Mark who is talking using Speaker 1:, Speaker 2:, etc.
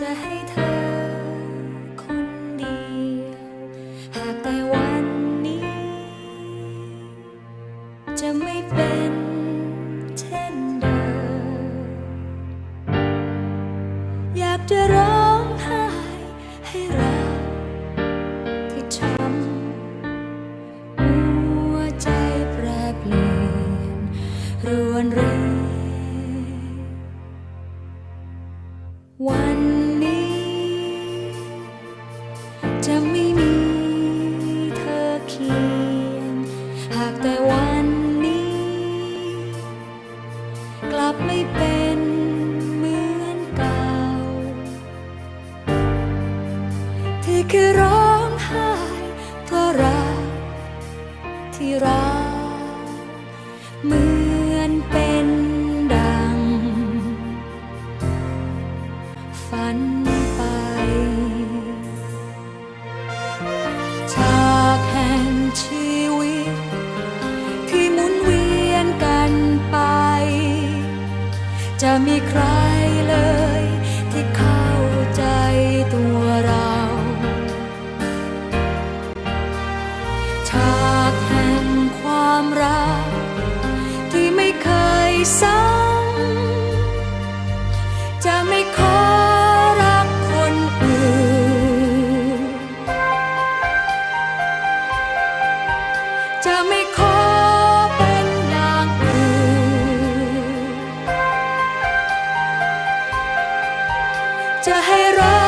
Speaker 1: จะให้เธอคนเดียวหากแต่วันนี้ จะไม่เป็นเช่นเดิมอยากจะร้องไห้ให้เราที่ช้ำหัวใจแปรเปลี่ยนรวนเรวัน จะไม่มีเธอเคียง หากแต่วันนี้ กลับไม่เป็นเหมือนเก่าที่เคยร้องไห้เพราะรักที่รัก มีใครเลย ที่เข้าใจตัวเรา ฉากแห่งความรัก ที่ไม่เคยซ้ำจะไม่ขอรักคนอื่น จะไม่ จะให้รัก